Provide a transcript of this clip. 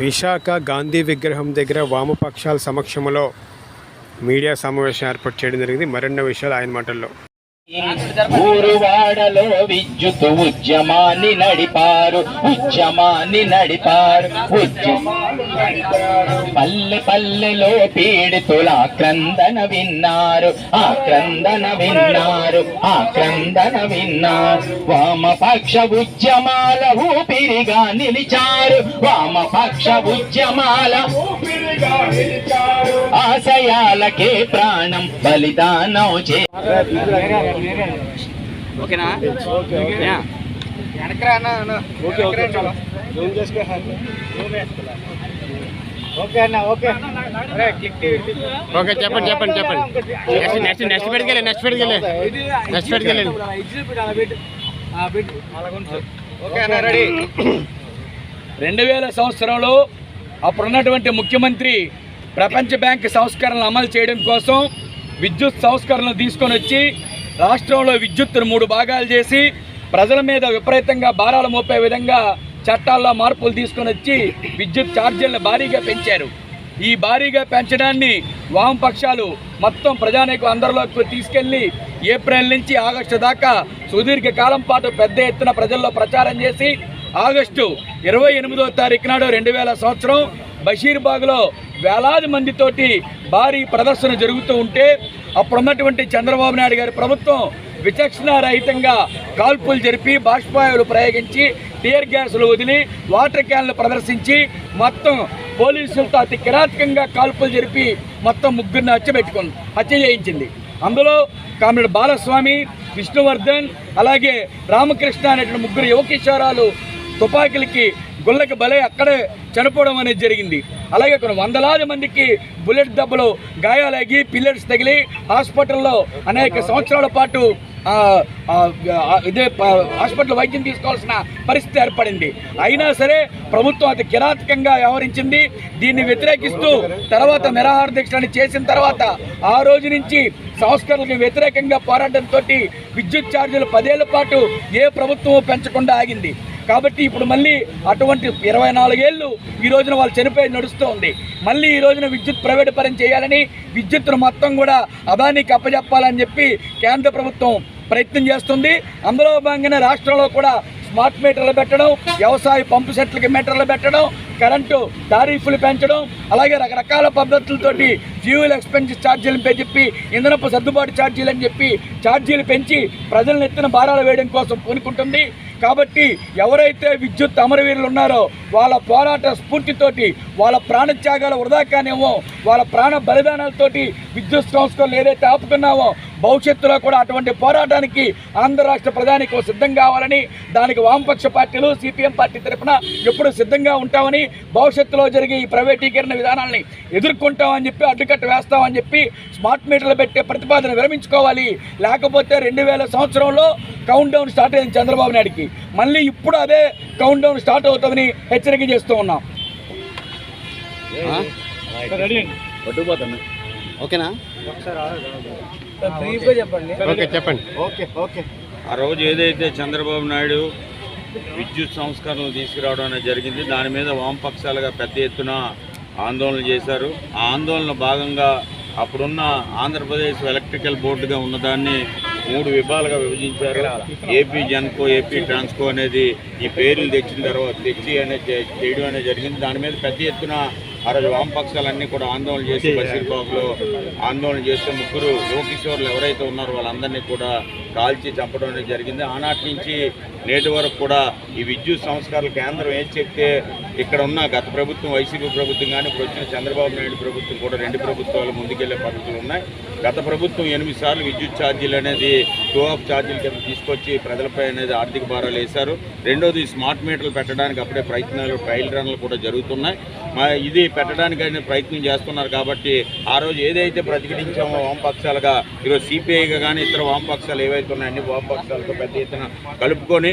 విశాఖ గాంధీ విగ్రహం దగ్గర వామపక్షాల సమక్షంలో మీడియా సమావేశం ఏర్పాటు చేయడం జరిగింది. మరెన్నో విషయాలు ఆయన మాటల్లో. ఊరువాడలో విద్యుత్ ఉద్యమాన్ని నడిపారు ఉద్యమాన్ని నడిపారు. పల్లె పల్లెలో పీడితుల ఆక్రందన విన్నారు ఆక్రందన విన్నారు ఆక్రందన విన్నారు. వామపక్ష ఉద్యమాల ఊపిరిగా నిలిచారు వామపక్ష ఉద్యమాల ఆశయాలకే ప్రాణం బలిదానం చే ఓకేనా యా. ఓకే చెప్పండి చెప్పండి చెప్పండి నెక్స్ట్ నెక్స్ట్ నెక్స్ట్ పెట్టుకెళ్ళి నెక్స్ట్ పెట్టుకెళ్ళి నెక్స్ట్ పెట్టుకెళ్ళి రెండు వేల సంవత్సరంలో అప్పుడున్నటువంటి ముఖ్యమంత్రి ప్రపంచ బ్యాంక్ సంస్కరణలు అమలు చేయడం కోసం విద్యుత్ సంస్కరణలు తీసుకొని వచ్చి రాష్ట్రంలో విద్యుత్తును మూడు భాగాలు చేసి ప్రజల మీద విపరీతంగా భారాలు మోపే విధంగా చట్టాల్లో మార్పులు తీసుకొని వచ్చి విద్యుత్ ఛార్జీలను భారీగా పెంచారు. ఈ భారీగా పెంచడాన్ని వామపక్షాలు మొత్తం ప్రజానీకం అందరిలోకి తీసుకెళ్ళి ఏప్రిల్ నుంచి ఆగస్టు దాకా సుదీర్ఘ కాలం పాటు పెద్ద ఎత్తున ప్రజల్లో ప్రచారం చేసి ఆగస్టు ఇరవై ఎనిమిదో తారీఖు నాడు రెండు వేల సంవత్సరం బషీర్బాగ్లో వేలాది మందితోటి భారీ ప్రదర్శన జరుగుతూ ఉంటే అప్పుడున్నటువంటి చంద్రబాబు నాయుడు గారి ప్రభుత్వం విచక్షణ రహితంగా కాల్పులు జరిపి బాష్పాయులు ప్రయోగించి టీయర్ గ్యాసులు వదిలి వాటర్ క్యాన్లు ప్రదర్శించి మొత్తం పోలీసులతో అతి కిరాతకంగా కాల్పులు జరిపి మొత్తం ముగ్గురిని హత్యపెట్టుకుంది హత్య చేయించింది. అందులో కామ్రేడ్ బాలస్వామి విష్ణువర్ధన్ అలాగే రామకృష్ణ అనేటువంటి ముగ్గురు యువకిషోరాలు తుపాకీలకి గుళ్ళకి బలే అక్కడే చనిపోవడం అనేది జరిగింది. అలాగే కొన్ని వందలాది మందికి బుల్లెట్ దెబ్బలు గాయాలయ్యి పిల్లర్స్ తగిలి హాస్పిటల్లో అనేక సంవత్సరాల పాటు ఇదే హాస్పిటల్ వైద్యం తీసుకోవాల్సిన పరిస్థితి ఏర్పడింది. అయినా సరే ప్రభుత్వం అతి కిరాతకంగా వ్యవహరించింది. దీన్ని వ్యతిరేకిస్తూ తర్వాత నిరాహార దీక్షలను చేసిన తర్వాత ఆ రోజు నుంచి సంస్కరణలకు వ్యతిరేకంగా పోరాటంతో విద్యుత్ ఛార్జీలు పదేళ్ళ పాటు ఏ ప్రభుత్వం పెంచకుండా ఆగింది. కాబట్టి ఇప్పుడు మళ్ళీ అటువంటి ఇరవై నాలుగేళ్ళు ఈ రోజున వాళ్ళు చనిపోయి నడుస్తూ ఉంది. మళ్ళీ ఈ రోజున విద్యుత్ ప్రైవేట్ పరం చేయాలని విద్యుత్తును మొత్తం కూడా అదానికి అప్పజెప్పాలని చెప్పి కేంద్ర ప్రభుత్వం ప్రయత్నం చేస్తుంది. అందులో భాగంగానే రాష్ట్రంలో కూడా స్మార్ట్ మీటర్లు పెట్టడం వ్యవసాయ పంపు సెట్లకి మీటర్లు పెట్టడం కరెంటు టారీఫ్లు పెంచడం అలాగే రకరకాల పద్ధతులతోటి ఫ్యూయల్ ఎక్స్పెన్స్ ఛార్జీలు చెప్పి ఇంధనపు సర్దుబాటు ఛార్జీలు అని చెప్పి ఛార్జీలు పెంచి ప్రజలను ఎత్తిన భారాలు వేయడం కోసం పూనుకుంటుంది. కాబట్టి ఎవరైతే విద్యుత్ అమరవీరులు ఉన్నారో వాళ్ళ పోరాట స్ఫూర్తితోటి వాళ్ళ ప్రాణత్యాగాల వృధా కానేమో వాళ్ళ ప్రాణ బలిదానాలతోటి విద్యుత్ సంస్కరణలు ఏదైతే ఆపుకున్నామో భవిష్యత్తులో కూడా అటువంటి పోరాటానికి ఆంధ్ర రాష్ట్ర ప్రధానికి సిద్ధం కావాలని దానికి వామపక్ష పార్టీలు సిపిఎం పార్టీ తరఫున ఎప్పుడు సిద్ధంగా ఉంటామని భవిష్యత్తులో జరిగే ఈ ప్రైవేటీకరణ విధానాల్ని ఎదుర్కొంటామని చెప్పి అడ్డుకట్ట వేస్తామని చెప్పి స్మార్ట్ మీటర్లు పెట్టే ప్రతిపాదన విరమించుకోవాలి. లేకపోతే రెండు వేల సంవత్సరంలో కౌంట్ డౌన్ స్టార్ట్ అయింది చంద్రబాబు నాయుడుకి. మళ్ళీ ఇప్పుడు అదే కౌంట్ డౌన్ స్టార్ట్ అవుతుందని హెచ్చరిక చేస్తూ ఉన్నాం. ఓకేనా? ఓకే చెప్పండి. ఆ రోజు ఏదైతే చంద్రబాబు నాయుడు విద్యుత్ సంస్కరణలు తీసుకురావడం అనేది జరిగింది దాని మీద వామపక్షాలుగా పెద్ద ఎత్తున ఆందోళన చేశారు. ఆ ఆందోళన భాగంగా అప్పుడున్న ఆంధ్రప్రదేశ్ ఎలక్ట్రికల్ బోర్డుగా ఉన్నదాన్ని మూడు విభాగాలుగా విభజించారు. ఏపీ జన్కో ఏపీ ట్రాన్స్కో అనేది ఈ పేర్లు తెచ్చిన తర్వాత తెచ్చి అనేది చేయడం అనేది జరిగింది. దాని మీద పెద్ద ఎత్తున ఆ రోజు వామపక్షాలన్నీ కూడా ఆందోళన చేసి బషీర్బాగ్లో ఆందోళన చేస్తే ముగ్గురు యువకిషోర్లు ఎవరైతే ఉన్నారో వాళ్ళందరినీ కూడా కాల్చి చంపడం అనేది జరిగింది. ఆనాటి నుంచి నేటి వరకు కూడా ఈ విద్యుత్ సంస్కరణలు కేంద్రం ఏం చెప్తే ఇక్కడ ఉన్న గత ప్రభుత్వం వైసీపీ ప్రభుత్వం కానీ ఇప్పుడు వచ్చిన చంద్రబాబు నాయుడు ప్రభుత్వం కూడా రెండు ప్రభుత్వాలు ముందుకెళ్ళే పద్ధతులు ఉన్నాయి. గత ప్రభుత్వం ఎనిమిది సార్లు విద్యుత్ ఛార్జీలు అనేది టూ ఆఫ్ ఛార్జీల కింద తీసుకొచ్చి ప్రజలపై అనేది ఆర్థిక భారాలు వేశారు. రెండోది స్మార్ట్ మీటర్లు పెట్టడానికి అప్పుడే ప్రయత్నాలు ట్రయల్ రన్లు కూడా జరుగుతున్నాయి. మా ఇది పెట్టడానికి అనేది ప్రయత్నం చేస్తున్నారు కాబట్టి ఆ రోజు ఏదైతే ప్రతిఘటించామో వామపక్షాలుగా ఈరోజు సిపిఐగా కానీ ఇతర వామపక్షాలు ఏవైతే ఉన్నాయో అన్ని వామపక్షాలతో పెద్ద ఎత్తున కలుపుకొని